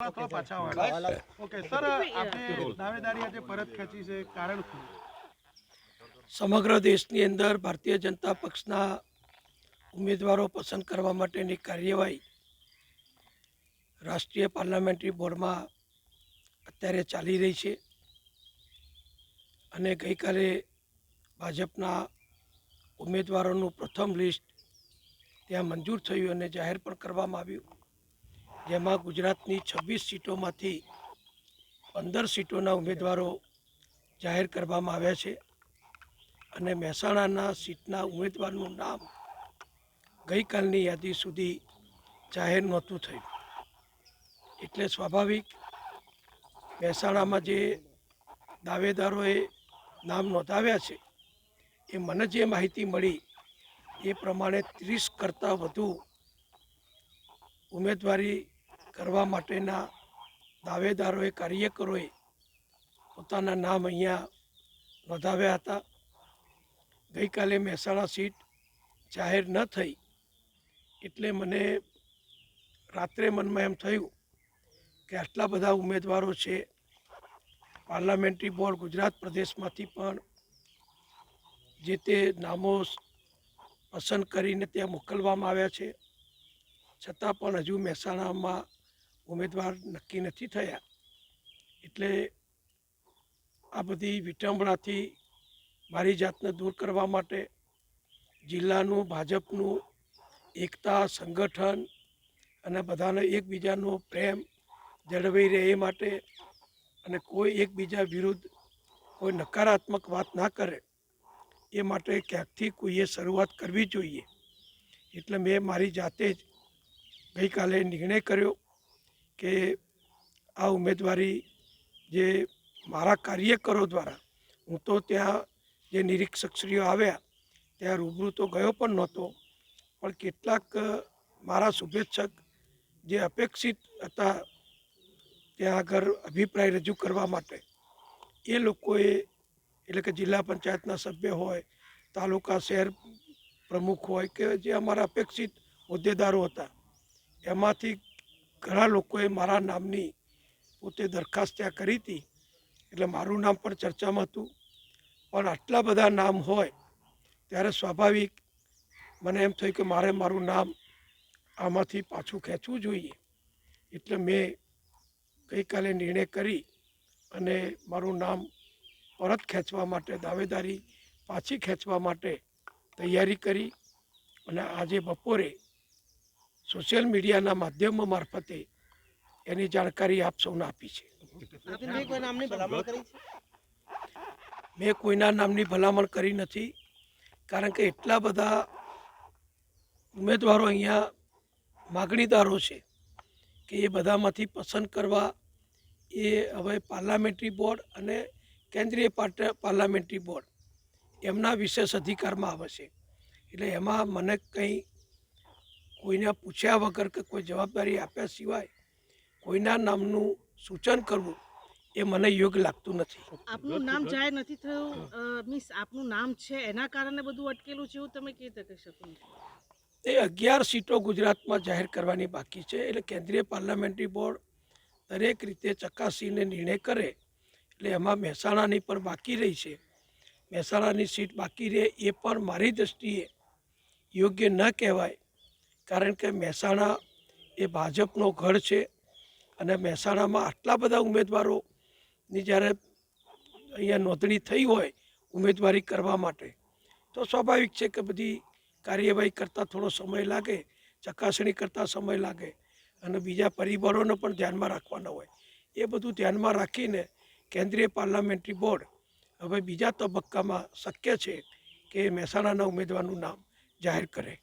થોડા પાછા વાળો. ઓકે સર આપણે દાવેદારી આજે પરત ખેંચી છે કારણ સમગ્ર દેશની અંદર ભારતીય જનતા પક્ષના ઉમેદવારો પસંદ કરવા માટેની કાર્યવાહી રાષ્ટ્રીય પાર્લામેન્ટરી બોર્ડમાં અત્યારે ચાલી રહી છે અને ગઈકાલે ભાજપના ઉમેદવારોનું પ્રથમ લિસ્ટ ત્યાં મંજૂર થયું અને જાહેર પણ કરવામાં આવ્યું. જેમાં ગુજરાતની છવ્વીસ સીટોમાંથી પંદર સીટોના ઉમેદવારો જાહેર કરવામાં આવ્યા છે અને મહેસાણાના સીટના ઉમેદવારનું નામ ગઈકાલની યાદી સુધી જાહેર નહોતું થયું. એટલે સ્વાભાવિક મહેસાણામાં જે દાવેદારોએ નામ નોંધાવ્યા છે, એ મને જે માહિતી મળી, એ પ્રમાણે ત્રીસ કરતાં વધુ ઉમેદવારી કરવા માટેના દાવેદારોએ કાર્યકરોએ પોતાના નામ અહીંયા નોંધાવ્યા હતા. ગઈકાલે મહેસાણા સીટ જાહેર ન થઈ એટલે મને રાત્રે મનમાં એમ થયું કે આટલા બધા ઉમેદવારો છે, પાર્લામેન્ટરી બોર્ડ ગુજરાત પ્રદેશમાંથી પણ જે તે નામો પસંદ કરીને ત્યાં મોકલવામાં આવ્યા છે. છતાં પણ હજુ મહેસાણામાં ઉમેદવાર નક્કી નથી થયા. એટલે આ બધી વિટંબણાથી મારી જાતને દૂર કરવા માટે જિલ્લાનું, ભાજપનું, એકતા, સંગઠન અને બધાને એકબીજાનો પ્રેમ જળવાઈ રહે એ માટે અને કોઈ એકબીજા વિરુદ્ધ કોઈ નકારાત્મક વાત ના કરે એ માટે ક્યાંકથી કોઈએ શરૂઆત કરવી જોઈએ. એટલે મેં મારી જાતે જ ગઈકાલે નિર્ણય કર્યો કે આ ઉમેદવારી જે મારા કાર્યકરો દ્વારા, હું તો ત્યાં જે નિરીક્ષકશ્રીઓ આવ્યા, ત્યાં રૂબરૂ તો ગયો પણ નહોતો. પણ કેટલાક મારા શુભેચ્છક જે અપેક્ષિત હતા ત્યાં આગળ અભિપ્રાય રજૂ કરવા માટે, એ લોકોએ, એટલે કે જિલ્લા પંચાયતના સભ્ય હોય, તાલુકા શહેર પ્રમુખ હોય કે જે અમારા અપેક્ષિત હોદ્દેદારો હતા, એમાંથી ઘણા લોકોએ મારા નામની પોતે દરખાસ્ત ત્યાં કરી હતી. એટલે મારું નામ પણ ચર્ચામાં હતું. પણ આટલા બધા નામ હોય, ત્યારે સ્વાભાવિક મને એમ થયું કે મારે મારું નામ આમાંથી પાછું ખેંચવું જોઈએ. એટલે મેં ગઈકાલે નિર્ણય કરી અને મારું નામ પરત ખેંચવા માટે, દાવેદારી પાછી ખેંચવા માટે તૈયારી કરી. અને આજે બપોરે સોશિયલ મીડિયાના માધ્યમો મારફતે એની જાણકારી આપ સૌને આપી છે. મેં કોઈના નામની ભલામણ કરી નથી કારણ કે એટલા બધા ઉમેદવારો અહીંયા માગણીદારો છે કે એ બધામાંથી પસંદ કરવા એ હવે પાર્લામેન્ટરી બોર્ડ અને કેન્દ્રીય પાર્લામેન્ટરી બોર્ડ એમના વિશેષ અધિકારમાં આવે છે. એટલે એમાં મને કંઈ કોઈને પૂછ્યા વગર કે કોઈ જવાબદારી આપ્યા સિવાય કોઈના નામનું સૂચન કરવું એ મને યોગ્ય લાગતું નથી. આપનું નામ જાહેર નથી થયું મીન્સ આપનું નામ છે એના કારણે બધું અટકેલું છે એવું તમે કેવી રીતે કહી શકો? એ અગિયાર સીટો ગુજરાતમાં જાહેર કરવાની બાકી છે એટલે કેન્દ્રીય પાર્લામેન્ટરી બોર્ડ દરેક રીતે ચકાસીને નિર્ણય કરે એટલે એમાં મહેસાણાની પણ બાકી રહી છે. મહેસાણાની સીટ બાકી રહે એ પણ મારી દૃષ્ટિએ યોગ્ય ન કહેવાય. કારણ કે મહેસાણા એ ભાજપનો ગઢ છે અને મહેસાણામાં આટલા બધા ઉમેદવારોની જ્યારે અહીંયા નોંધણી થઈ હોય ઉમેદવારી કરવા માટે, તો સ્વાભાવિક છે કે બધી કાર્યવાહી કરતાં થોડો સમય લાગે, ચકાસણી કરતાં સમય લાગે અને બીજા પરિબળોને પણ ધ્યાનમાં રાખવાના હોય. એ બધું ધ્યાનમાં રાખીને કેન્દ્રીય પાર્લામેન્ટરી બોર્ડ હવે બીજા તબક્કામાં શક્ય છે કે મહેસાણાના ઉમેદવારનું નામ જાહેર કરે.